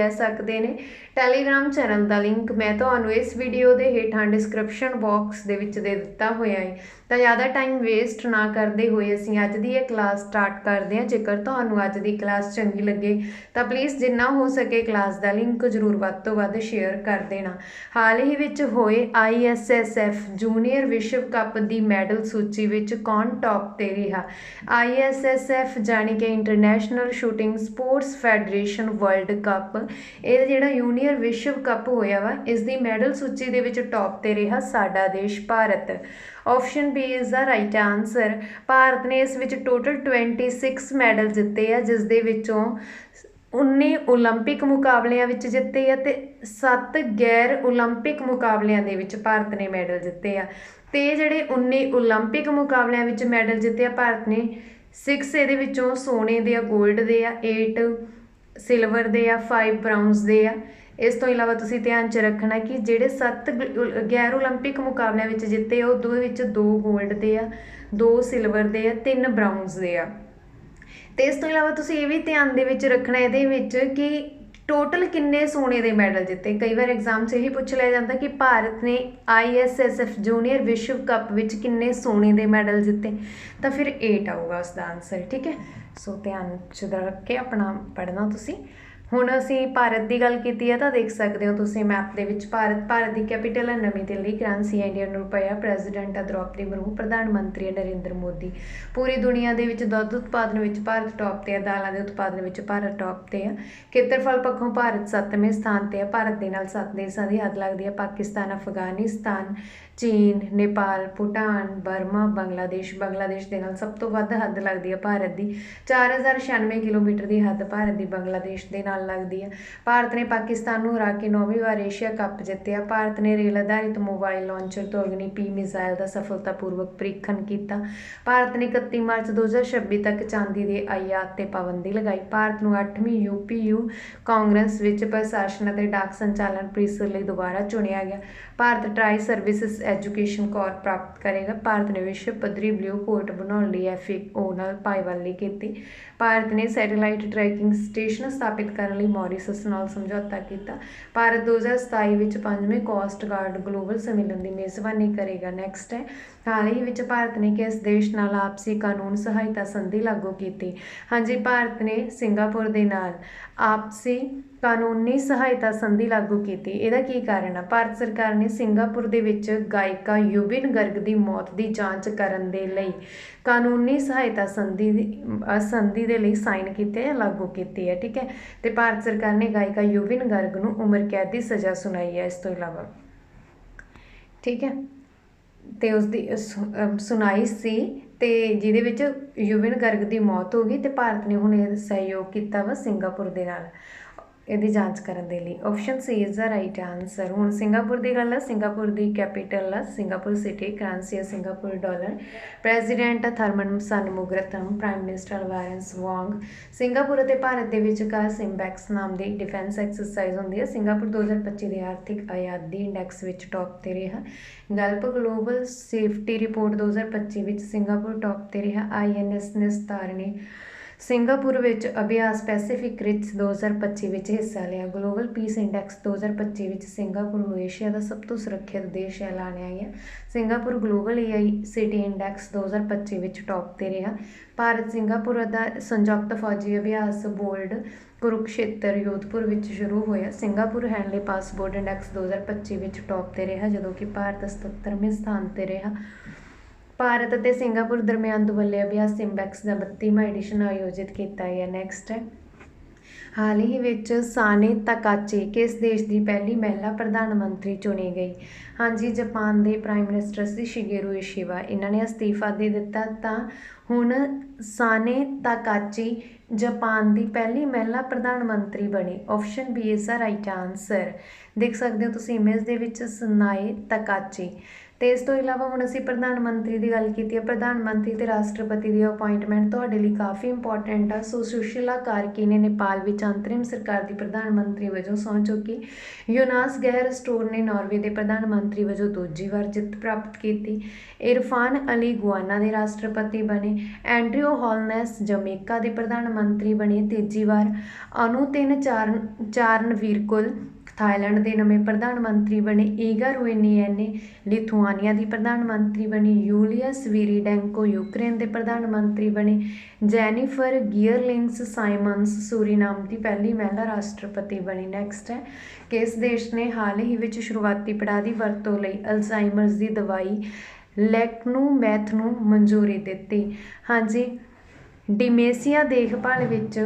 ਲੈ ਸਕਦੇ ਨੇ। ਟੈਲੀਗ੍ਰam ਚੈਨਲ ਦਾ ਲਿੰਕ ਮੈਂ ਤੁਹਾਨੂੰ ਇਸ ਵੀਡੀਓ ਦੇ ਹੇਠਾਂ ਡਿਸਕ੍ਰਿਪਸ਼ਨ ਬਾਕਸ ਦੇ ਵਿੱਚ ਦੇ ਦਿੱਤਾ ਹੋਇਆ ਹੈ ਤਾਂ ਜ਼ਿਆਦਾ ਟਾਈਮ ਵੇਸਟ ਨਾ ਕਰਦੇ ਹੋਏ ਅਸੀਂ ਅੱਜ ਦੀ ਇਹ ਕਲਾਸ ਸਟਾਰਟ ਕਰਦੇ ਹਾਂ। ਜੇਕਰ ਤੁਹਾਨੂੰ ਅੱਜ ਦੀ ਕਲਾਸ ਚੰਗੀ ਲੱਗੇ, ਤਾਂ ਪਲੀਜ਼ ਜਿੰਨਾ ਹੋ ਸਕੇ ਕਲਾਸ ਦਾ ਲਿੰਕ ਜ਼ਰੂਰ ਵੱਧ ਤੋਂ ਵੱਧ ਸ਼ੇਅਰ ਕਰ ਦੇਣਾ। ਹਾਲ ਹੀ ਵਿੱਚ ਹੋਏ ISSF ਜੂਨੀਅਰ ਵਿਸ਼ਵ ਕੱਪ ਦੀ ਮੈਡਲ ਸੂਚੀ ਵਿੱਚ ਕੌਣ ਟੌਪ ਤੇ ਰਿਹਾ? ISSF ਜਾਣੀ ਕਿ international shooting sports federation world cup ਇਹ ਜਿਹੜਾ ਜੂਨੀਅਰ ਵਿਸ਼ਵ ਕੱਪ ਹੋਇਆ ਵਾ, ਇਸ ਦੀ ਮੈਡਲ ਸੂਚੀ ਦੇ ਵਿੱਚ ਟੌਪ ਤੇ ਰਿਹਾ ਸਾਡਾ ਦੇਸ਼, Bharat. Option B is the right answer Bharat ਨੇ ਇਸ ਵਿੱਚ ਟੋਟਲ 26 ਮੈਡਲ ਜਿੱਤੇ ਆ, ਜਿਸ ਦੇ ਵਿੱਚੋਂ 19 올림픽 ਮੁਕਾਬਲਿਆਂ ਵਿੱਚ ਜਿੱਤੇ ਆ ਤੇ 7 ਗੈਰ 올림픽 ਮੁਕਾਬਲਿਆਂ ਦੇ ਵਿੱਚ ਭਾਰਤ ਨੇ ਮੈਡਲ ਜਿੱਤੇ ਆ। ਤੇ ਜਿਹੜੇ 19 올림픽 ਮੁਕਾਬਲਿਆਂ ਵਿੱਚ ਮੈਡਲ ਜਿੱਤੇ ਆ, ਭਾਰਤ ਨੇ 6 ਇਹਦੇ ਵਿੱਚੋਂ ਸੋਨੇ ਦੇ ਆ 골ਡ ਦੇ ਆ 8 ਸਿਲਵਰ ਦੇ ਆ ਫਾਈਵ ਬ੍ਰਾਊਨਸ ਦੇ ਆ। ਇਸ ਤੋਂ ਇਲਾਵਾ ਤੁਸੀਂ ਧਿਆਨ 'ਚ ਰੱਖਣਾ ਕਿ ਜਿਹੜੇ ਸੱਤ ਗੈਰ 올림픽 ਮੁਕਾਬਲਿਆਂ ਵਿੱਚ ਜਿੱਤੇ ਉਹ ਦੋ ਵਿੱਚ ਦੋ 골ਡ ਦੇ ਆ, ਦੋ ਸਿਲਵਰ ਦੇ ਆ, ਤਿੰਨ ਬ੍ਰਾਊਨਸ ਦੇ ਆ। ਤੇ ਇਸ ਤੋਂ ਇਲਾਵਾ ਤੁਸੀਂ ਇਹ ਵੀ ਧਿਆਨ ਦੇ ਵਿੱਚ ਰੱਖਣਾ ਇਹਦੇ ਵਿੱਚ ਕਿ ਟੋਟਲ ਕਿੰਨੇ ਸੋਨੇ ਦੇ ਮੈਡਲ ਜਿੱਤੇ? ਕਈ ਵਾਰ ਐਗਜ਼ਾਮ 'ਚ ਇਹੀ ਪੁੱਛ ਲਿਆ ਜਾਂਦਾ ਕਿ ਭਾਰਤ ਨੇ ISSF ਜੂਨੀਅਰ ਵਿਸ਼ਵ ਕੱਪ ਵਿੱਚ ਕਿੰਨੇ ਸੋਨੇ ਦੇ ਮੈਡਲ ਜਿੱਤੇ? ਤਾਂ ਫਿਰ 8 ਆਊਗਾ ਉਸ ਦਾ ਆਨਸਰ ਠੀਕ ਹੈ? ਸੋ ਧਿਆਨ 'ਚ ਰੱਖ ਕੇ ਆਪਣਾ ਪੜ੍ਹਨਾ ਤੁਸੀਂ। ਹੁਣ ਅਸੀਂ ਭਾਰਤ ਦੀ ਗੱਲ ਕੀਤੀ ਹੈ ਤਾਂ ਦੇਖ ਸਕਦੇ ਹੋ ਤੁਸੀਂ ਮੈਪ ਦੇ ਵਿੱਚ ਭਾਰਤ ਭਾਰਤ ਦੀ ਕੈਪੀਟਲ ਹੈ ਨਵੀਂ ਦਿੱਲੀ ਕਰੰਸੀ ਹੈ ਇੰਡੀਅਨ ਰੁਪਇਆ ਪ੍ਰੈਜ਼ੀਡੈਂਟ ਹੈ ਦ੍ਰੋਪਦੀ ਮੁਰਮੂ, ਪ੍ਰਧਾਨ ਮੰਤਰੀ ਹੈ ਨਰਿੰਦਰ ਮੋਦੀ। ਪੂਰੀ ਦੁਨੀਆ ਦੇ ਵਿੱਚ ਦੁੱਧ ਉਤਪਾਦਨ ਵਿੱਚ ਭਾਰਤ ਟੌਪ ਤੇ ਹੈ ਦਾਲਾਂ ਦੇ ਉਤਪਾਦਨ ਵਿੱਚ ਭਾਰਤ ਟੌਪ ਤੇ ਹੈ ਖੇਤਰਫਲ ਪੱਖੋਂ ਭਾਰਤ 7ਵੇਂ ਸਥਾਨ ਤੇ ਹੈ ਭਾਰਤ ਦੇ ਨਾਲ ਸੱਤ ਦੇਸ਼ਾਂ ਦੀ ਹੱਦ ਲੱਗਦੀ ਹੈ ਪਾਕਿਸਤਾਨ, ਅਫਗਾਨਿਸਤਾਨ, ਚੀਨ, ਨੇਪਾਲ, ਭੂਟਾਨ, ਬਰਮਾ, ਬੰਗਲਾਦੇਸ਼। ਬੰਗਲਾਦੇਸ਼ ਦੇ ਨਾਲ ਸਭ ਤੋਂ ਵੱਧ ਹੱਦ ਲੱਗਦੀ ਹੈ ਭਾਰਤ ਦੀ। 4096 ਕਿਲੋਮੀਟਰ ਦੀ ਹੱਦ ਭਾਰਤ ਦੀ, ਬੰਗਲਾਦੇਸ਼ ਦੇ ਨਾਲ। ਲੱਗਦੀ ਹੈ ਭਾਰਤ ਨੇ ਪਾਕਿਸਤਾਨ ਨੂੰ ਹਰਾ ਕੇ ਨੌਵੀਂ ਵਾਰ ਏਸ਼ੀਆ ਕੱਪ ਜਿੱਤਿਆ। ਭਾਰਤ ਨੇ ਰੇਲ ਆਧਾਰਿਤ ਮੋਬਾਈਲ ਲਾਂਚਰ ਤੋਂ ਅਗਨੀ ਪੀ ਮਿਜ਼ਾਈਲ ਦਾ ਸਫਲਤਾਪੂਰਵਕ ਪ੍ਰੀਖਣ ਕੀਤਾ। ਭਾਰਤ ਨੇ 31 ਮਾਰਚ 2026 ਤੱਕ ਚਾਂਦੀ ਦੇ ਆਯਾਤ ਤੇ ਪਾਬੰਦੀ ਲਗਾਈ। ਭਾਰਤ ਨੂੰ 8ਵੀਂ ਯੂਪੀਯੂ ਕਾਂਗਰਸ ਵਿੱਚ ਪ੍ਰਸ਼ਾਸਨ ਅਤੇ ਡਾਕ ਸੰਚਾਲਨ ਪ੍ਰੀਸ਼ਦ ਲਈ ਦੁਬਾਰਾ ਚੁਣਿਆ ਗਿਆ। Bharat tri services education corps ਪ੍ਰਾਪਤ ਕਰੇਗਾ। ਭਾਰਤ ਨੇ ਵਿਸ਼ਵ ਪੱਧਰੀ ਬਲੂ ਕੋਟ ਬਣਾਉਣ ਲਈ ਐਫਏਓ ਨਾਲ ਭਾਈਵਾਲੀ ਕੀਤੀ। ਭਾਰਤ ਨੇ ਸੈਟੇਲਾਈਟ ਟਰੈਕਿੰਗ ਸਟੇਸ਼ਨ ਸਥਾਪਿਤ ਕਰਨ ਲਈ ਮੌਰੀਸ਼ਸ ਨਾਲ ਸਮਝੌਤਾ ਕੀਤਾ। ਭਾਰਤ 2027 ਵਿੱਚ ਪੰਜਵੇਂ ਕੋਸਟ ਗਾਰਡ ਗਲੋਬਲ ਸੰਮੇਲਨ ਦੀ ਮੇਜ਼ਬਾਨੀ ਕਰੇਗਾ। ਨੈਕਸਟ ਹੈ। ਹਾਲ ਹੀ ਵਿੱਚ ਭਾਰਤ ਨੇ ਕਿਸ ਦੇਸ਼ ਨਾਲ ਆਪਸੀ ਕਾਨੂੰਨ ਸਹਾਇਤਾ ਸੰਧੀ ਲਾਗੂ ਕੀਤੀ? ਹਾਂਜੀ, ਭਾਰਤ ਨੇ ਸਿੰਗਾਪੁਰ ਦੇ ਨਾਲ ਆਪਸੀ ਕਾਨੂੰਨੀ ਸਹਾਇਤਾ ਸੰਧੀ ਲਾਗੂ ਕੀਤੀ। ਇਹਦਾ ਕੀ ਕਾਰਨ ਆ? ਭਾਰਤ ਸਰਕਾਰ ਨੇ ਸਿੰਗਾਪੁਰ ਦੇ ਵਿੱਚ ਗਾਇਕਾ ਯੂਬਿਨ ਗਰਗ ਦੀ ਮੌਤ ਦੀ ਜਾਂਚ ਕਰਨ ਦੇ ਲਈ ਕਾਨੂੰਨੀ ਸਹਾਇਤਾ ਸੰਧੀ ਦੀ ਸੰਧੀ ਦੇ ਲਈ ਸਾਈਨ ਕੀਤੇ ਜਾਂ ਲਾਗੂ ਕੀਤੀ ਹੈ, ਠੀਕ ਹੈ? ਤੇ ਭਾਰਤ ਸਰਕਾਰ ਨੇ ਗਾਇਕਾ ਯੂਬਿਨ ਗਰਗ ਨੂੰ ਉਮਰ ਕੈਦ ਦੀ ਸਜ਼ਾ ਸੁਣਾਈ ਹੈ ਇਸ ਤੋਂ ਇਲਾਵਾ। ਠੀਕ ਹੈ? ਅਤੇ ਉਸਦੀ ਸੁਣਾਈ ਸੀ ਅਤੇ ਜਿਹਦੇ ਵਿੱਚ ਯੂਵਿਨ ਗਰਗ ਦੀ ਮੌਤ ਹੋ ਗਈ ਅਤੇ ਭਾਰਤ ਨੇ ਹੁਣ ਇਹ ਸਹਿਯੋਗ ਕੀਤਾ ਵਾ ਸਿੰਗਾਪੁਰ ਦੇ ਨਾਲ। ਇਹਦੀ ਜਾਂਚ ਕਰਨ ਦੇ ਲਈ। Option C is the right answer ਹੁਣ ਸਿੰਗਾਪੁਰ ਦੀ ਗੱਲ ਹੈ ਸਿੰਗਾਪੁਰ ਦੀ ਕੈਪੀਟਲ ਹੈ ਸਿੰਗਾਪੁਰ ਸਿਟੀ ਕਰੰਸੀ ਹੈ Singapore dollar president Tharman Shanmugaratnam prime minister Lawrence Wong Singapore ਅਤੇ ਭਾਰਤ ਦੇ ਵਿਚਕਾਰ ਸਿੰਬੈਕਸ ਨਾਮ ਦੀ ਡਿਫੈਂਸ ਐਕਸਰਸਾਈਜ਼ ਹੁੰਦੀ ਹੈ ਸਿੰਗਾਪੁਰ 2025 ਦੇ ਆਰਥਿਕ ਆਜ਼ਾਦੀ ਇੰਡੈਕਸ ਵਿੱਚ ਟੌਪ ਤੇ ਰਿਹਾ। ਗਲਪ ਗਲੋਬਲ ਸੇਫਟੀ ਰਿਪੋਰਟ 2025 ਵਿੱਚ ਸਿੰਗਾਪੁਰ ਟੌਪ ਤੇ ਰਿਹਾ। ਆਈਐਨਐਸ ਨਿਸਤਾਰ ਨੇ ਸਿੰਗਾਪੁਰ ਵਿੱਚ ਅਭਿਆਸ ਪੈਸੀਫਿਕ ਰਿਚ 2025 ਵਿੱਚ ਹਿੱਸਾ ਲਿਆ। ਗਲੋਬਲ ਪੀਸ ਇੰਡੈਕਸ 2025 ਵਿੱਚ ਸਿੰਗਾਪੁਰ ਨੂੰ ਏਸ਼ੀਆ ਦਾ ਸਭ ਤੋਂ ਸੁਰੱਖਿਅਤ ਦੇਸ਼ ਐਲਾਨਿਆ ਗਿਆ Singapore global AI city index 2025 ਵਿੱਚ ਟੌਪ ਤੇ ਰਿਹਾ। ਭਾਰਤ ਸਿੰਗਾਪੁਰ ਦਾ ਸੰਯੁਕਤ ਫੌਜੀ ਅਭਿਆਸ ਬੋਰਡ ਕੁਰੂਕਸ਼ੇਤਰ ਯੋਧਪੁਰ ਵਿੱਚ ਸ਼ੁਰੂ ਹੋਇਆ। ਸਿੰਗਾਪੁਰ ਹੈਂਡਲੇ ਪਾਸਪੋਰਟ ਇੰਡੈਕਸ 2025 ਵਿੱਚ ਟੌਪ ਤੇ ਰਿਹਾ, ਜਦੋਂ ਕਿ ਭਾਰਤ 77ਵੇਂ ਸਥਾਨ ਤੇ ਰਿਹਾ। ਭਾਰਤ ਅਤੇ ਸਿੰਗਾਪੁਰ ਦਰਮਿਆਨ ਦੁਵੱਲੇ ਅਭਿਆਸ ਸਿੰਬੈਕਸ ਦਾ 32ਵਾਂ ਐਡੀਸ਼ਨ ਆਯੋਜਿਤ ਕੀਤਾ ਗਿਆ ਨੈਕਸਟ ਹੈ ਹਾਲ ਹੀ ਵਿੱਚ ਸਾਨੇ ਤਕਾਚੀ ਕਿਸ ਦੇਸ਼ ਦੀ ਪਹਿਲੀ ਮਹਿਲਾ ਪ੍ਰਧਾਨ ਮੰਤਰੀ ਚੁਣੀ ਗਈ? ਹਾਂਜੀ, ਜਾਪਾਨ ਦੇ ਪ੍ਰਾਈਮ ਮਿਨਿਸਟਰ ਸੀ ਸ਼ਿਗੇਰੂ ਇਸ਼ੀਵਾ ਇਹਨਾਂ ਨੇ ਅਸਤੀਫਾ ਦੇ ਦਿੱਤਾ ਤਾਂ ਹੁਣ ਸਾਨੇ ਤਾਕਾਚੀ ਜਾਪਾਨ ਦੀ ਪਹਿਲੀ ਮਹਿਲਾ ਪ੍ਰਧਾਨ ਮੰਤਰੀ ਬਣੀ। Option B is the right answer ਦੇਖ ਸਕਦੇ ਹੋ ਤੁਸੀਂ ਇਮੇਜ ਦੇ ਵਿੱਚ ਸਨਾਏ ਤਕਾਚੀ। ਅਤੇ ਇਸ ਤੋਂ ਇਲਾਵਾ ਹੁਣ ਅਸੀਂ ਪ੍ਰਧਾਨ ਮੰਤਰੀ ਦੀ ਗੱਲ ਕੀਤੀ ਹੈ। ਪ੍ਰਧਾਨ ਮੰਤਰੀ ਅਤੇ ਰਾਸ਼ਟਰਪਤੀ ਦੀ ਅਪੁਆਇੰਟਮੈਂਟ ਤੁਹਾਡੇ ਲਈ ਕਾਫੀ ਇੰਪੋਰਟੈਂਟ ਆ। ਸੋ ਸੁਸ਼ੀਲਾ ਕਾਰਕੀ ਨੇ ਨੇਪਾਲ ਵਿੱਚ ਅੰਤਰਿਮ ਸਰਕਾਰ ਦੀ ਪ੍ਰਧਾਨ ਮੰਤਰੀ ਵਜੋਂ ਸਹੁੰ ਚੁੱਕੀ। ਯੋਨਾਸ ਗੈਰ ਸਟੋਰ ਨੇ ਨਾਰਵੇ ਦੇ ਪ੍ਰਧਾਨ ਮੰਤਰੀ ਵਜੋਂ ਦੂਜੀ ਵਾਰ ਜਿੱਤ ਪ੍ਰਾਪਤ ਕੀਤੀ। ਇਰਫਾਨ ਅਲੀ ਗੁਆਨਾ ਦੇ ਰਾਸ਼ਟਰਪਤੀ ਬਣੇ। ਐਂਡਰਿਊ ਹੌਲਨੈਸ ਜਮੇਕਾ ਦੇ ਪ੍ਰਧਾਨ ਮੰਤਰੀ ਬਣੇ ਤੀਜੀ ਵਾਰ। ਅਨੂ ਤਿੰਨ ਚਾਰਨ ਚਾਰਨ ਵੀਰਕੁਲ ਥਾਈਲੈਂਡ ਦੇ ਨਵੇਂ ਪ੍ਰਧਾਨ ਮੰਤਰੀ ਬਣੇ ਈਗਰ ਰੂਏਨੀਐਨੇ ਲਿਥੁਆਨੀਆ ਦੀ ਪ੍ਰਧਾਨ ਮੰਤਰੀ ਬਣੀ ਯੂਲੀਆ ਸਵੀਰੀਡੈਂਕੋ ਯੂਕਰੇਨ ਦੇ ਪ੍ਰਧਾਨ ਮੰਤਰੀ ਬਣੇ ਜੈਨੀਫਰ ਗੀਅਰਲਿੰਗਸ ਸਾਈਮਨਸ, ਸੂਰੀਨਾਮ ਦੀ ਪਹਿਲੀ ਮਹਿਲਾ ਰਾਸ਼ਟਰਪਤੀ ਬਣੀ। ਨੈਕਸਟ ਹੈ, ਕਿਸ ਦੇਸ਼ ਨੇ ਹਾਲ ਹੀ ਵਿੱਚ ਸ਼ੁਰੂਆਤੀ ਪੜਾਅ ਦੀ ਵਰਤੋਂ ਲਈ ਅਲਜ਼ਾਈਮਰਸ ਦੀ ਦਵਾਈ ਲੈਕਨੂਮੈਥ ਨੂੰ ਮਨਜ਼ੂਰੀ ਦਿੱਤੀ? ਹਾਂਜੀ, ਡਿਮੇਸੀਆ ਦੇਖਭਾਲ ਵਿੱਚ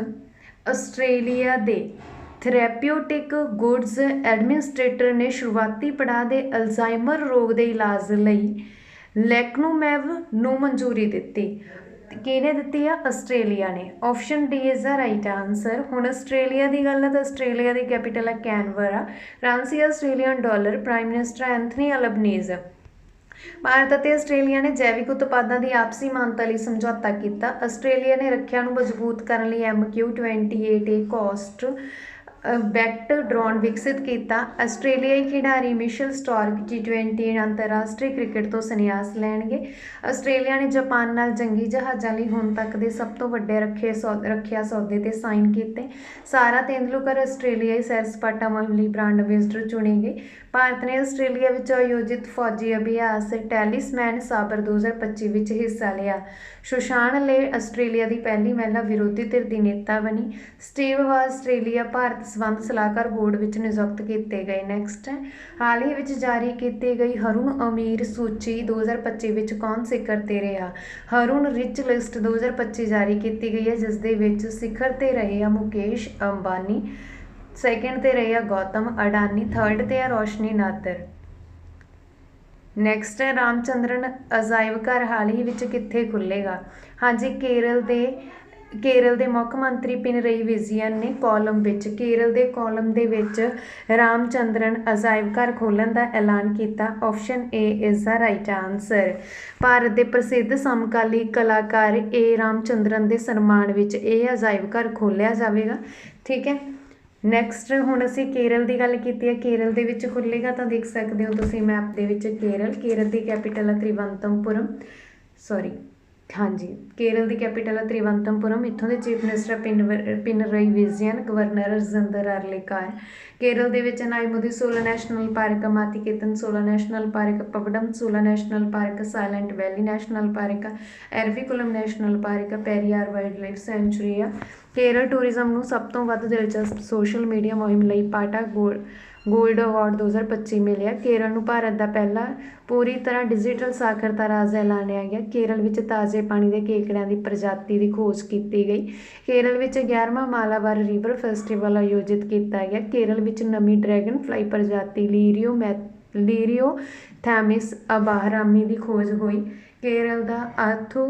ਆਸਟ੍ਰੇਲੀਆ ਦੇ ਥੈਰੇਪਿਊਟਿਕ ਗੁੱਡਸ ਐਡਮਿਨਿਸਟ੍ਰੇਟਰ ਨੇ ਸ਼ੁਰੂਆਤੀ ਪੜਾਅ ਦੇ ਅਲਜ਼ਾਈਮਰ ਰੋਗ ਦੇ ਇਲਾਜ ਲਈ ਲੈਕਨੂਮੈਵ ਨੂੰ ਮਨਜ਼ੂਰੀ ਦਿੱਤੀ। ਕਿਹਨੇ ਦਿੱਤੀ ਆ? ਆਸਟ੍ਰੇਲੀਆ ਨੇ। Option D is the right answer ਹੁਣ ਆਸਟ੍ਰੇਲੀਆ ਦੀ ਗੱਲ ਹੈ ਤਾਂ ਆਸਟ੍ਰੇਲੀਆ ਦੀ ਕੈਪੀਟਲ ਹੈ Canberra currency Australian dollar prime minister Anthony Albanese. Bharat ਅਤੇ ਆਸਟ੍ਰੇਲੀਆ ਨੇ ਜੈਵਿਕ ਉਤਪਾਦਾਂ ਦੀ ਆਪਸੀ ਮਾਨਤਾ ਲਈ ਸਮਝੌਤਾ ਕੀਤਾ। ਆਸਟ੍ਰੇਲੀਆ ਨੇ ਰੱਖਿਆ ਨੂੰ ਮਜ਼ਬੂਤ ਕਰਨ ਲਈ MQ-28A ਕੋਸਟ ਵੈਕਟ ਡਰੋਨ ਵਿਕਸਿਤ ਕੀਤਾ। ਆਸਟ੍ਰੇਲੀਆਈ ਖਿਡਾਰੀ ਮਿਸ਼ਲ ਸਟਾਰਕ T20 ਅੰਤਰਰਾਸ਼ਟਰੀ ਕ੍ਰਿਕਟ ਤੋਂ ਸੰਨਿਆਸ ਲੈਣਗੇ। ਆਸਟ੍ਰੇਲੀਆ ਨੇ ਜਾਪਾਨ ਨਾਲ ਜੰਗੀ ਜਹਾਜ਼ਾਂ ਲਈ ਹੁਣ ਤੱਕ ਦੇ ਸਭ ਤੋਂ ਵੱਡੇ ਰੱਖੇ ਰੱਖਿਆ ਸੌਦੇ ਤੇ ਸਾਈਨ ਕੀਤੇ। ਸਾਰਾ ਤੇਂਦੁਲਕਰ ਆਸਟ੍ਰੇਲੀਆਈ ਸੈਰ ਸਪਾਟਾ ਮੁਹਿੰਮ ਲਈ ਬ੍ਰਾਂਡ ਐਂਬੈਸਡਰ ਚੁਣੇ ਗਏ ਭਾਰਤ ਨੇ ਆਸਟ੍ਰੇਲੀਆ ਵਿੱਚ ਆਯੋਜਿਤ ਫੌਜੀ ਅਭਿਆਸ ਟੈਲਿਸਮੈਨ ਸਾਬਰ 2025 ਵਿੱਚ ਹਿੱਸਾ ਲਿਆ। ਸੁਸ਼ਾਨ ਲੇ ਆਸਟ੍ਰੇਲੀਆ ਦੀ ਪਹਿਲੀ ਮਹਿਲਾ ਵਿਰੋਧੀ ਧਿਰ ਦੀ ਨੇਤਾ ਬਣੀ। ਸਟੀਵ ਵਾ ਆਸਟ੍ਰੇਲੀਆ ਭਾਰਤ ਸੰਬੰਧ ਸਲਾਹਕਾਰ ਬੋਰਡ ਵਿੱਚ ਨਿਯੁਕਤ ਕੀਤੇ ਗਏ ਨੈਕਸਟ ਹਾਲ ਹੀ ਵਿੱਚ ਜਾਰੀ ਕੀਤੀ ਗਈ ਹਰੁਣ ਅਮੀਰ ਸੂਚੀ 2025 ਵਿੱਚ ਕੌਣ ਸਿਖਰ ਤੇ ਰਿਹਾ? ਹਰੁਣ ਰਿਚ ਲਿਸਟ 2025 ਜਾਰੀ ਕੀਤੀ ਗਈ ਹੈ ਜਿਸ ਦੇ ਵਿੱਚ ਸਿਖਰ ਤੇ ਰਹੇ ਆ ਮੁਕੇਸ਼ ਅੰਬਾਨੀ ਸੈਕਿੰਡ ਤੇ ਰਹੇ ਆ ਗੌਤਮ ਅਡਾਨੀ ਥਰਡ ਤੇ ਆ ਰੋਸ਼ਨੀ ਨਾਦਰ। ਨੈਕਸਟ ਹੈ ਰਾਮਚੰਦਰਨ ਅਜਾਇਬ ਘਰ ਹਾਲ ਹੀ ਵਿੱਚ ਕਿੱਥੇ ਖੁੱਲੇਗਾ ਹਾਂਜੀ, ਕੇਰਲ ਦੇ ਕੇਰਲ ਦੇ ਮੁੱਖ ਮੰਤਰੀ ਪਿਨਰਈ ਵਿਜੀਅਨ ਨੇ ਕੋਲਮ ਵਿੱਚ ਕੇਰਲ ਦੇ ਕੋਲਮ ਦੇ ਵਿੱਚ ਰਾਮਚੰਦਰਨ ਅਜਾਇਬ ਘਰ ਖੋਲਣ ਦਾ ਐਲਾਨ ਕੀਤਾ। Option A is the right answer Bharat ਦੇ ਪ੍ਰਸਿੱਧ ਸਮਕਾਲੀ ਕਲਾਕਾਰ ਏ ਰਾਮਚੰਦਰਨ ਦੇ ਸਨਮਾਨ ਵਿੱਚ ਇਹ ਅਜਾਇਬ ਘਰ ਖੋਲਿਆ ਜਾਵੇਗਾ। ਠੀਕ ਹੈ? ਨੈਕਸਟ ਹੁਣ ਅਸੀਂ ਕੇਰਲ ਦੀ ਗੱਲ ਕੀਤੀ ਹੈ। ਕੇਰਲ ਦੇ ਵਿੱਚ ਖੁੱਲੇਗਾ ਤਾਂ ਦੇਖ ਸਕਦੇ ਹੋ ਤੁਸੀਂ ਮੈਪ ਦੇ ਵਿੱਚ ਕੇਰਲ ਕੇਰਲ ਦੀ ਕੈਪੀਟਲ ਹੈ ਤ੍ਰਿਵੰਤਮਪੁਰਮ। ਸੌਰੀ ਹਾਂਜੀ, ਕੇਰਲ ਦੀ ਕੈਪੀਟਲ ਹੈ ਤ੍ਰਿਵੰਤਮਪੁਰਮ, ਇੱਥੋਂ ਦੇ chief minister Pin Pinarayi Vijayan governor Rajendra Arlekar. Kerala ਦੇ ਵਿੱਚ Nayimudi Shola national park Mathikettan Shola national park, Pambadum Shola national park, silent valley national park Eravikulam national park, Periyar wild life sanctuary ਆ। Kerala tourism ਨੂੰ ਸਭ ਤੋਂ ਵੱਧ ਦਿਲਚਸਪ social media ਮੁਹਿੰਮ ਲਈ ਪਾਟਾ ਗੋਲ ਗੋਲਡ ਅਵਾਰਡ 2025 ਮਿਲਿਆ। ਕੇਰਲ ਨੂੰ ਭਾਰਤ ਦਾ ਪਹਿਲਾ ਪੂਰੀ ਤਰ੍ਹਾਂ ਡਿਜੀਟਲ ਸਾਖਰਤਾ ਰਾਜ ਐਲਾਨਿਆ ਗਿਆ। ਕੇਰਲ ਵਿੱਚ ਤਾਜ਼ੇ ਪਾਣੀ ਦੇ ਕੇਕੜਿਆਂ ਦੀ ਪ੍ਰਜਾਤੀ ਦੀ ਖੋਜ ਕੀਤੀ ਗਈ। ਕੇਰਲ ਵਿੱਚ 11ਵਾਂ ਮਾਲਾਬਾਰ ਰਿਵਰ ਫੈਸਟੀਵਲ ਆਯੋਜਿਤ ਕੀਤਾ ਗਿਆ। ਕੇਰਲ ਵਿੱਚ ਨਵੀਂ ਡਰੈਗਨ ਫਲਾਈ ਪ੍ਰਜਾਤੀ ਲੀਰੀਓ ਮੈ ਲੀਰੀਓ ਥੈਮਿਸ ਅਬਾਹਰਾਮੀ ਦੀ ਖੋਜ ਹੋਈ। ਕੇਰਲ ਦਾ ਆਰਥੋ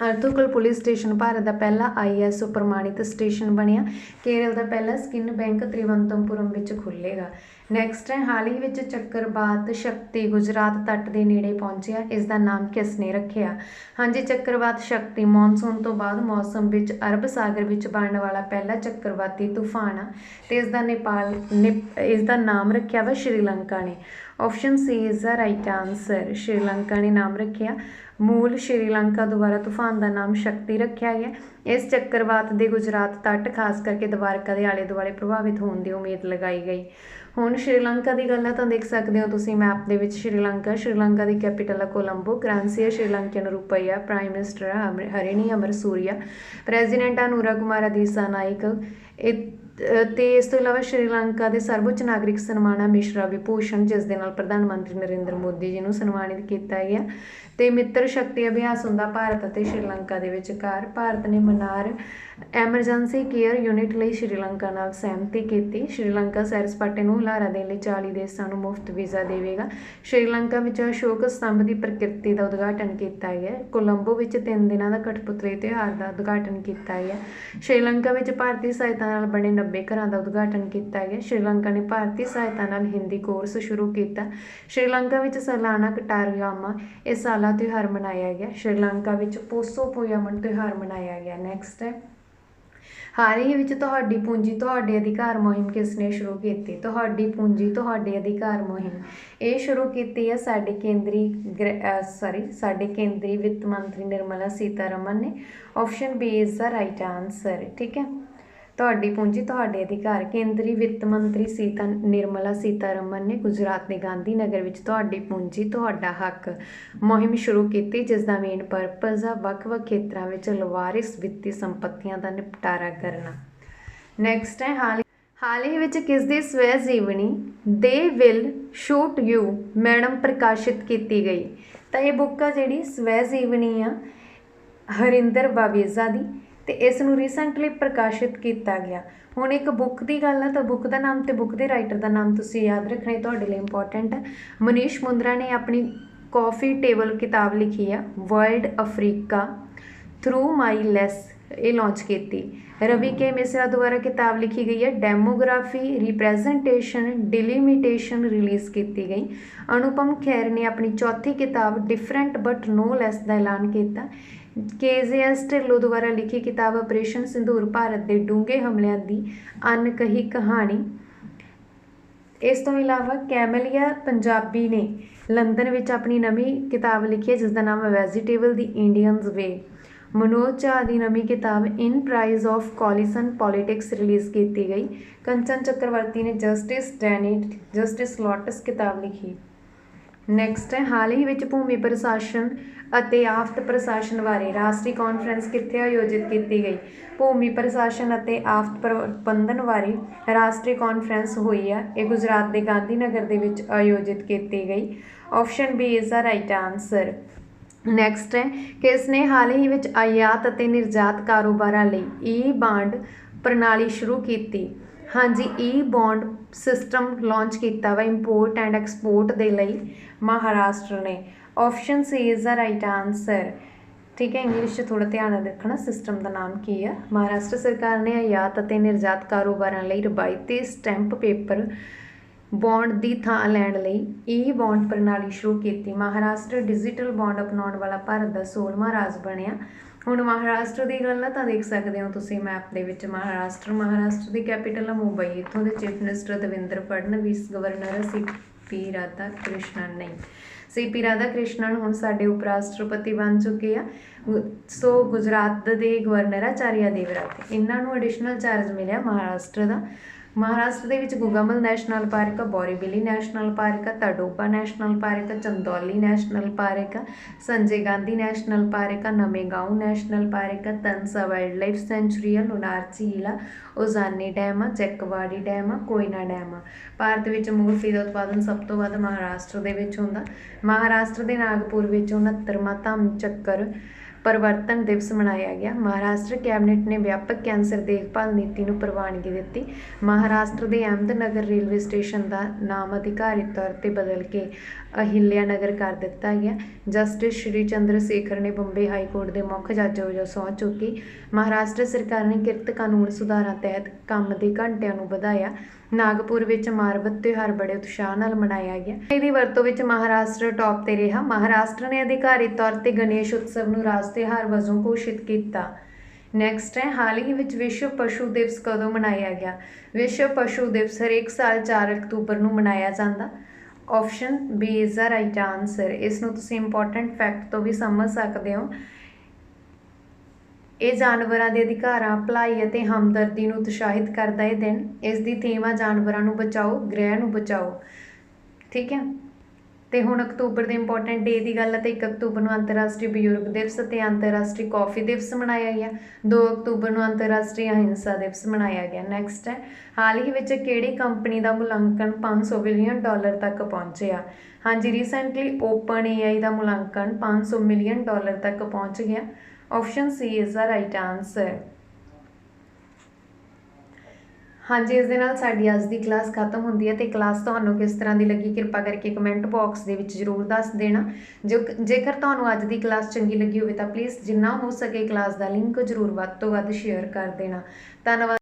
ਅਰਥੋਕਲ ਪੁਲਿਸ ਸਟੇਸ਼ਨ ਭਾਰਤ ਦਾ ਪਹਿਲਾ ਆਈਐਸਓ ਪ੍ਰਮਾਣਿਤ ਸਟੇਸ਼ਨ ਬਣਿਆ। ਕੇਰਲ ਦਾ ਪਹਿਲਾ ਸਕਿਨ ਬੈਂਕ ਤ੍ਰਿਵੰਤਮਪੁਰਮ ਵਿੱਚ ਖੁੱਲੇਗਾ ਨੈਕਸਟ ਹੈ, ਹਾਲ ਹੀ ਵਿੱਚ ਚੱਕਰਵਾਤ ਸ਼ਕਤੀ ਗੁਜਰਾਤ ਤੱਟ ਦੇ ਨੇੜੇ ਪਹੁੰਚਿਆ। ਇਸ ਦਾ ਨਾਮ ਕਿਸ ਨੇ ਰੱਖਿਆ? ਹਾਂਜੀ, ਚੱਕਰਵਾਤ ਸ਼ਕਤੀ ਮੌਨਸੂਨ ਤੋਂ ਬਾਅਦ ਮੌਸਮ ਵਿੱਚ ਅਰਬ ਸਾਗਰ ਵਿੱਚ ਬਣਨ ਵਾਲਾ ਪਹਿਲਾ ਚੱਕਰਵਾਤੀ ਤੂਫਾਨ ਆ ਤੇ ਇਸ ਦਾ ਨੇਪਾਲ ਨੇ ਇਸ ਦਾ ਨਾਮ ਰੱਖਿਆ ਵਾ ਸ਼੍ਰੀਲੰਕਾ ਨੇ। Option C is the right answer Sri Lanka ਨੇ ਨਾਮ ਰੱਖਿਆ। ਮੂਲ ਸ਼੍ਰੀਲੰਕਾ ਦੁਆਰਾ ਤੂਫਾਨ ਦਾ ਨਾਮ ਸ਼ਕਤੀ ਰੱਖਿਆ ਗਿਆ। ਇਸ ਚੱਕਰਵਾਤ ਦੇ ਗੁਜਰਾਤ ਤੱਟ, ਖਾਸ ਕਰਕੇ ਦਵਾਰਕਾ ਦੇ ਆਲੇ ਦੁਆਲੇ ਪ੍ਰਭਾਵਿਤ ਹੋਣ ਦੀ ਉਮੀਦ ਲਗਾਈ ਗਈ। ਹੁਣ ਸ਼੍ਰੀਲੰਕਾ ਦੀ ਗੱਲ ਹੈ ਤਾਂ ਦੇਖ ਸਕਦੇ ਹੋ ਤੁਸੀਂ ਮੈਪ ਦੇ ਵਿੱਚ ਸ਼੍ਰੀਲੰਕਾ ਸ਼੍ਰੀਲੰਕਾ ਦੀ ਕੈਪੀਟਲ ਹੈ ਕੋਲੰਬੋ, ਕਰੰਸੀ ਹੈ Sri Lankan rupaiya prime minister Harini Amarasuriya president Anura Kumara Dissanayake, ਇਹ ਤੇ ਇਸ ਤੋਂ ਇਲਾਵਾ ਸ਼੍ਰੀਲੰਕਾ ਦੇ ਸਰਵਉੱਚ ਨਾਗਰਿਕ ਸਨਮਾਨ ਆ ਮਿਸ਼ਰਾ ਵਿਭੂਸ਼ਣ, ਜਿਸ ਦੇ ਨਾਲ ਪ੍ਰਧਾਨ ਮੰਤਰੀ ਨਰਿੰਦਰ ਮੋਦੀ ਜੀ ਨੂੰ ਸਨਮਾਨਿਤ ਕੀਤਾ ਗਿਆ। ਤੇ ਮਿੱਤਰ ਸ਼ਕਤੀ ਅਭਿਆਸ ਹੁੰਦਾ ਭਾਰਤ ਅਤੇ ਸ਼੍ਰੀਲੰਕਾ ਦੇ ਵਿਚਕਾਰ, ਭਾਰਤ ਨੇ ਮਨਾਰ ਐਮਰਜੈਂਸੀ ਕੇਅਰ ਯੂਨਿਟ ਲਈ ਸ਼੍ਰੀਲੰਕਾ ਨਾਲ ਸਹਿਮਤੀ ਕੀਤੀ। ਸ਼੍ਰੀਲੰਕਾ ਸੈਰ ਸਪਾਟੇ ਨੂੰ ਹੁਲਾਰਾ ਦੇਣ ਲਈ 40 ਦੇਸ਼ਾਂ ਨੂੰ ਮੁਫਤ ਵੀਜ਼ਾ ਦੇਵੇਗਾ। ਸ਼੍ਰੀਲੰਕਾ ਵਿੱਚ ਅਸ਼ੋਕ ਸਤੰਭ ਦੀ ਪ੍ਰਕਿਰਤੀ ਦਾ ਉਦਘਾਟਨ ਕੀਤਾ ਗਿਆ। ਕੋਲੰਬੋ ਵਿੱਚ ਤਿੰਨ ਦਿਨਾਂ ਦਾ ਕਠਪੁਤਲੀ ਤਿਉਹਾਰ ਦਾ ਉਦਘਾਟਨ ਕੀਤਾ ਗਿਆ। ਸ਼੍ਰੀਲੰਕਾ ਵਿੱਚ ਭਾਰਤੀ ਸਹਾਇਤਾ ਨਾਲ ਬਣੇ 90 ਘਰਾਂ ਦਾ ਉਦਘਾਟਨ ਕੀਤਾ ਗਿਆ। ਸ਼੍ਰੀਲੰਕਾ ਨੇ ਭਾਰਤੀ ਸਹਾਇਤਾ ਨਾਲ ਹਿੰਦੀ ਕੋਰਸ ਸ਼ੁਰੂ ਕੀਤਾ। ਸ਼੍ਰੀਲੰਕਾ ਵਿੱਚ ਸਾਲਾਨਾ ਕਟਾਰਯਾਮਾ ਇਹ ਸਾਲਾ ਤਿਉਹਾਰ ਮਨਾਇਆ ਗਿਆ। ਸ਼੍ਰੀਲੰਕਾ ਵਿੱਚ ਪੋਸੋ ਪੋਯਾਮਨ ਤਿਉਹਾਰ ਮਨਾਇਆ ਗਿਆ। ਨੈਕਸਟ ਹੈ। ਹਾਲ ਹੀ ਵਿੱਚ ਤੁਹਾਡੀ ਪੂੰਜੀ ਤੁਹਾਡੇ ਅਧਿਕਾਰ ਮੁਹਿੰਮ ਕਿਸ ਨੇ ਸ਼ੁਰੂ ਕੀਤੀ? ਤੁਹਾਡੀ ਪੂੰਜੀ ਤੁਹਾਡੇ ਅਧਿਕਾਰ ਮੁਹਿੰਮ। ਇਹ ਸ਼ੁਰੂ ਕੀਤੀ ਹੈ ਸਾਡੇ ਕੇਂਦਰੀ ਸੌਰੀ ਸਾਡੇ ਕੇਂਦਰੀ ਵਿੱਤ ਮੰਤਰੀ ਨਿਰਮਲਾ ਸੀਤਾਰਮਨ ਨੇ। Option B is the right answer ਠੀਕ ਹੈ? ਤੁਹਾਡੀ ਪੂੰਜੀ ਤੁਹਾਡੇ ਅਧਿਕਾਰ, ਕੇਂਦਰੀ ਵਿੱਤ ਮੰਤਰੀ ਸੀਤਾ ਨਿਰਮਲਾ ਸੀਤਾਰਮਨ ਨੇ ਗੁਜਰਾਤ ਦੇ ਗਾਂਧੀ ਨਗਰ ਵਿੱਚ ਤੁਹਾਡੀ ਪੂੰਜੀ, ਤੁਹਾਡਾ ਹੱਕ ਮੁਹਿੰਮ ਸ਼ੁਰੂ ਕੀਤੀ, ਜਿਸ ਦਾ ਮੇਨ ਪਰਪਸ ਆ ਵੱਖ-ਵੱਖ ਖੇਤਰਾਂ ਵਿੱਚ ਲਵਾਰਿਸ ਵਿੱਤੀ ਸੰਪਤੀਆਂ ਦਾ ਨਿਪਟਾਰਾ ਕਰਨਾ। ਨੈਕਸਟ ਹੈ ਹਾਲ ਹਾਲ ਹੀ ਵਿੱਚ ਕਿਸ ਦੀ ਸਵੈ ਜੀਵਨੀ they will shoot you madam ਪ੍ਰਕਾਸ਼ਿਤ ਕੀਤੀ ਗਈ। ਤਾਂ ਇਹ ਬੁੱਕ ਆ ਜਿਹੜੀ ਸਵੈ ਜੀਵਨੀ ਆ ਹਰਿੰਦਰ ਬਾਵੇਜ਼ਾ ਦੀ। ਤੇ ਇਸ ਨੂੰ ਰੀਸੈਂਟਲੀ ਪ੍ਰਕਾਸ਼ਿਤ ਕੀਤਾ ਗਿਆ। ਹੁਣ ਇੱਕ ਬੁੱਕ ਦੀ ਗੱਲ ਆ, ਤਾਂ ਬੁੱਕ ਦਾ ਨਾਮ ਤੇ ਬੁੱਕ ਦੇ ਰਾਈਟਰ ਦਾ ਨਾਮ ਤੁਸੀਂ ਯਾਦ ਰੱਖਣਾ ਇਹ ਤੁਹਾਡੇ ਲਈ ਇੰਪੋਰਟੈਂਟ ਹੈ ਮਨੀਸ਼ ਮੁੰਦਰਾ ਨੇ ਆਪਣੀ ਕਾਫੀ ਟੇਬਲ ਕਿਤਾਬ ਲਿਖੀ ਆ world Africa through my lens ਇਹ ਲਾਂਚ ਕੀਤੀ। ਰਵੀ ਕੇ ਮਿਸਰਾ ਦੁਆਰਾ ਕਿਤਾਬ ਲਿਖੀ ਗਈ ਹੈ ਡੈਮੋਗ੍ਰਾਫੀ ਰਿਪਰੈਜ਼ੈਂਟੇਸ਼ਨ ਡਿਲੀਮਿਟੇਸ਼ਨ ਰਿਲੀਜ਼ ਕੀਤੀ ਗਈ। ਅਨੁਪਮ ਖੈਰ ਨੇ ਆਪਣੀ ਚੌਥੀ ਕਿਤਾਬ ਡਿਫਰੈਂਟ ਬਟ ਨੋ ਲੈਸ ਦਾ ਐਲਾਨ ਕੀਤਾ। ਕੇਜੀਐਸ ਢਿੱਲੋਂ ਦੁਆਰਾ ਲਿਖੀ ਕਿਤਾਬ ਆਪਰੇਸ਼ਨ ਸਿੰਧੂਰ ਭਾਰਤ ਦੇ ਡੂੰਘੇ ਹਮਲਿਆਂ ਦੀ ਅਨਕਹੀ ਕਹਾਣੀ। ਇਸ ਤੋਂ ਇਲਾਵਾ ਕੈਮਲੀਆ ਪੰਜਾਬੀ ਨੇ ਲੰਡਨ ਵਿੱਚ ਆਪਣੀ ਨਵੀਂ ਕਿਤਾਬ ਲਿਖੀ ਹੈ ਜਿਸ ਦਾ ਨਾਮ ਹੈ vegetable the Indians way Manoj Jha ਦੀ ਨਵੀਂ ਕਿਤਾਬ in praise of coalition politics release ਕੀਤੀ ਗਈ। ਕੰਚਨ ਚੱਕਰਵਰਤੀ ਨੇ ਜਸਟਿਸ ਡੈਨਿਟ, ਜਸਟਿਸ ਲੋਟਸ ਕਿਤਾਬ ਲਿਖੀ। ਨੈਕਸਟ ਹੈ, ਹਾਲ ਹੀ ਵਿੱਚ ਭੂਮੀ ਪ੍ਰਸ਼ਾਸਨ ਅਤੇ ਆਫਤ ਪ੍ਰਸ਼ਾਸਨ ਬਾਰੇ ਰਾਸ਼ਟਰੀ ਕਾਨਫਰੰਸ ਕਿੱਥੇ ਆਯੋਜਿਤ ਕੀਤੀ ਗਈ? ਭੂਮੀ ਪ੍ਰਸ਼ਾਸਨ ਅਤੇ ਆਫਤ ਪ੍ਰਬੰਧਨ ਬਾਰੇ ਰਾਸ਼ਟਰੀ ਕਾਨਫਰੰਸ ਹੋਈ ਹੈ। ਇਹ ਗੁਜਰਾਤ ਦੇ ਗਾਂਧੀ ਨਗਰ ਦੇ ਵਿੱਚ ਆਯੋਜਿਤ ਕੀਤੀ ਗਈ। Option B is the right answer next ਹੈ, ਕਿਸ ਨੇ ਹਾਲ ਹੀ ਵਿੱਚ ਆਯਾਤ ਅਤੇ ਨਿਰਯਾਤ ਕਾਰੋਬਾਰਾਂ ਲਈ ਈ ਬਾਂਡ ਪ੍ਰਣਾਲੀ ਸ਼ੁਰੂ ਕੀਤੀ? ਹਾਂਜੀ ਈ ਬੌਂਡ ਸਿਸਟਮ ਲਾਂਚ ਕੀਤਾ ਵਾ ਇੰਪੋਰਟ ਐਂਡ ਐਕਸਪੋਰਟ ਦੇ ਲਈ ਮਹਾਰਾਸ਼ਟਰ ਨੇ। Option C is the right answer ਠੀਕ ਹੈ ਇੰਗਲਿਸ਼ 'ਚ ਥੋੜਾ ਧਿਆਨ ਰੱਖਣਾ ਸਿਸਟਮ ਦਾ ਨਾਮ ਕੀ ਹੈ ਮਹਾਰਾਸ਼ਟਰ ਸਰਕਾਰ ਨੇ ਆਯਾਤ ਅਤੇ ਨਿਰਯਾਤ ਕਾਰੋਬਾਰਾਂ ਲਈ ਰਵਾਇਤੀ ਸਟੈਂਪ ਪੇਪਰ ਬੌਂਡ ਦੀ ਥਾਂ ਲੈਣ ਲਈ ਈ ਬੌਂਡ ਪ੍ਰਣਾਲੀ ਸ਼ੁਰੂ ਕੀਤੀ। ਮਹਾਰਾਸ਼ਟਰ ਡਿਜੀਟਲ ਬੌਂਡ ਅਪਣਾਉਣ ਵਾਲਾ ਭਾਰਤ ਦਾ 16ਵਾਂ ਰਾਜ ਬਣਿਆ। ਹੁਣ ਮਹਾਰਾਸ਼ਟਰ ਦੀ ਗੱਲ ਆ ਤਾਂ ਦੇਖ ਸਕਦੇ ਹੋ ਤੁਸੀਂ ਮੈਪ ਦੇ ਵਿੱਚ। ਮਹਾਰਾਸ਼ਟਰ ਮਹਾਰਾਸ਼ਟਰ ਦੀ ਕੈਪੀਟਲ ਹੈ ਮੁੰਬਈ। ਇੱਥੋਂ ਦੇ chief minister Devendra Fadnavis governor C P Radha Krishnan ਨਹੀਂ ਸੀ ਪੀ ਰਾਧਾ ਕ੍ਰਿਸ਼ਨਨ ਹੁਣ ਸਾਡੇ ਉਪ ਰਾਸ਼ਟਰਪਤੀ ਬਣ ਚੁੱਕੇ ਆ। ਸੋ ਗੁਜਰਾਤ ਦੇ ਗਵਰਨਰ ਆ ਚਾਰਿਆ ਦੇਵਰਾਤ ਇਹਨਾਂ ਨੂੰ ਐਡੀਸ਼ਨਲ ਚਾਰਜ ਮਿਲਿਆ ਮਹਾਰਾਸ਼ਟਰ ਦਾ। ਮਹਾਰਾਸ਼ਟਰ ਦੇ ਵਿੱਚ ਗੁਗਾਮਲ ਨੈਸ਼ਨਲ ਪਾਰਕ ਆ ਬੋਰੀਵਿਲੀ ਨੈਸ਼ਨਲ ਪਾਰਕ ਆ Tadoba national park, Chandoli national park ਆ ਸੰਜੇ ਗਾਂਧੀ ਨੈਸ਼ਨਲ ਪਾਰਕ ਆ ਨਵੇਗਾਉਂ ਨੈਸ਼ਨਲ ਪਾਰਕ ਆ ਤਨਸਾ ਵਾਈਲਡ ਲਾਈਫ ਸੈਂਚੁਰੀ ਆ ਲੁਨਾਰ ਝੀਲ ਆ ਉਜ਼ਾਨੀ ਡੈਮ ਆ ਜੈਕਵਾੜੀ ਡੈਮ ਆ ਕੋਇਨਾ ਡੈਮ। ਆ ਭਾਰਤ ਵਿੱਚ ਮੂੰਗਫਲੀ ਦਾ ਉਤਪਾਦਨ ਸਭ ਤੋਂ ਵੱਧ ਮਹਾਰਾਸ਼ਟਰ ਦੇ ਵਿੱਚ ਹੁੰਦਾ। ਮਹਾਰਾਸ਼ਟਰ ਦੇ ਨਾਗਪੁਰ ਵਿੱਚ 69ਵਾਂ ਧੰਮ ਚੱਕਰ ਪਰਿਵਰਤਨ ਦਿਵਸ ਮਨਾਇਆ ਗਿਆ। ਮਹਾਰਾਸ਼ਟਰ ਕੈਬਨਿਟ ਨੇ ਵਿਆਪਕ ਕੈਂਸਰ ਦੇਖਭਾਲ ਨੀਤੀ ਨੂੰ ਪ੍ਰਵਾਨਗੀ ਦਿੱਤੀ। ਮਹਾਰਾਸ਼ਟਰ ਦੇ ਅਹਿਮਦਨਗਰ ਰੇਲਵੇ ਸਟੇਸ਼ਨ ਦਾ ਨਾਮ ਅਧਿਕਾਰਿਤ ਤੌਰ ਤੇ ਬਦਲ ਕੇ ਅਹਿਲਿਆ ਨਗਰ ਕਰ ਦਿੱਤਾ ਗਿਆ। ਜਸਟਿਸ ਸ਼੍ਰੀ ਚੰਦਰ ਸ਼ੇਖਰ ਨੇ ਬੰਬੇ ਹਾਈ ਕੋਰਟ ਦੇ ਮੁੱਖ ਜੱਜ ਵਜੋਂ ਸਹੁੰ ਚੁੱਕੀ। ਮਹਾਰਾਸ਼ਟਰ ਸਰਕਾਰ ਨੇ ਕਿਰਤ ਕਾਨੂੰਨ ਸੁਧਾਰਾਂ ਤਹਿਤ ਕੰਮ ਦੇ ਘੰਟਿਆਂ ਨੂੰ ਵਧਾਇਆ। ਨਾਗਪੁਰ ਵਿੱਚ ਮਾਰਬਤ ਤਿਉਹਾਰ ਬੜੇ ਉਤਸ਼ਾਹ ਨਾਲ ਮਨਾਇਆ ਗਿਆ। ਇਹਦੀ ਵਰਤੋਂ ਵਿੱਚ ਮਹਾਰਾਸ਼ਟਰ ਟੌਪ ਤੇ ਰਿਹਾ। ਮਹਾਰਾਸ਼ਟਰ ਨੇ ਅਧਿਕਾਰਿਤ ਤੌਰ ਤੇ ਗਣੇਸ਼ ਉਤਸਵ ਨੂੰ ਰਾਜ ਤਿਉਹਾਰ ਵਜੋਂ ਘੋਸ਼ਿਤ ਕੀਤਾ। ਨੈਕਸਟ ਹੈ, ਹਾਲ ਹੀ ਵਿੱਚ ਵਿਸ਼ਵ ਪਸ਼ੂ ਦਿਵਸ ਕਦੋਂ ਮਨਾਇਆ ਗਿਆ? ਵਿਸ਼ਵ ਪਸ਼ੂ ਦਿਵਸ ਹਰੇਕ ਸਾਲ 4 ਅਕਤੂਬਰ ਨੂੰ ਮਨਾਇਆ ਜਾਂਦਾ। Option B is the right answer ਇਸ ਨੂੰ ਤੁਸੀਂ ਇੰਪੋਰਟੈਂਟ ਫੈਕਟ ਤੋਂ ਵੀ ਸਮਝ ਸਕਦੇ ਹੋ। ਇਹ ਜਾਨਵਰਾਂ ਦੇ ਅਧਿਕਾਰਾਂ, ਭਲਾਈ ਅਤੇ ਹਮਦਰਦੀ ਨੂੰ ਉਤਸ਼ਾਹਿਤ ਕਰਦਾ ਇਹ ਦਿਨ। ਇਸ ਦੀ ਥੀਮ ਆ ਜਾਨਵਰਾਂ ਨੂੰ ਬਚਾਓ, ਗ੍ਰਹਿ ਨੂੰ ਬਚਾਓ। ਠੀਕ ਹੈ? ਤੇ ਹੁਣ ਅਕਤੂਬਰ ਦੇ ਇੰਪੋਰਟੈਂਟ ਡੇ ਦੀ ਗੱਲ ਹੈ ਤੇ 1 ਅਕਤੂਬਰ ਨੂੰ ਅੰਤਰਰਾਸ਼ਟਰੀ ਬਜ਼ੁਰਗ ਦਿਵਸ ਤੇ ਅੰਤਰਰਾਸ਼ਟਰੀ ਕਾਫੀ ਦਿਵਸ ਮਨਾਇਆ ਗਿਆ। 2 ਅਕਤੂਬਰ ਨੂੰ ਅੰਤਰਰਾਸ਼ਟਰੀ ਅਹਿੰਸਾ ਦਿਵਸ ਮਨਾਇਆ ਗਿਆ। ਨੈਕਸਟ ਹੈ, ਹਾਲ ਹੀ ਵਿੱਚ ਕਿਹੜੀ ਕੰਪਨੀ ਦਾ ਮੁਲਾਂਕਣ 500 ਬਿਲੀਅਨ ਡਾਲਰ ਤੱਕ ਪਹੁੰਚਿਆ? ਹਾਂਜੀ ਰੀਸੈਂਟਲੀ ਓਪਨ ਏਆਈ ਦਾ ਮੁਲਾਂਕਣ 500 ਮਿਲੀਅਨ ਡਾਲਰ ਤੱਕ ਪਹੁੰਚ ਗਿਆ। Option C is the right answer ਹਾਂਜੀ, ਇਸ ਦੇ ਨਾਲ ਸਾਡੀ ਅੱਜ ਦੀ ਕਲਾਸ ਖਤਮ ਹੁੰਦੀ ਹੈ ਤੇ ਕਲਾਸ ਤੁਹਾਨੂੰ ਕਿਸ ਤਰ੍ਹਾਂ ਦੀ ਲੱਗੀ ਕਿਰਪਾ ਕਰਕੇ ਕਮੈਂਟ ਬਾਕਸ ਦੇ ਵਿੱਚ ਜਰੂਰ ਦੱਸ ਦੇਣਾ। ਜੋ ਜੇਕਰ ਤੁਹਾਨੂੰ ਅੱਜ ਦੀ ਕਲਾਸ ਚੰਗੀ ਲੱਗੀ ਹੋਵੇ ਤਾਂ ਪਲੀਜ਼ ਜਿੰਨਾ ਹੋ ਸਕੇ ਕਲਾਸ ਦਾ ਲਿੰਕ ਜਰੂਰ ਵੱਧ ਤੋਂ ਵੱਧ ਸ਼ੇਅਰ ਕਰ ਦੇਣਾ। ਧੰਨਵਾਦ।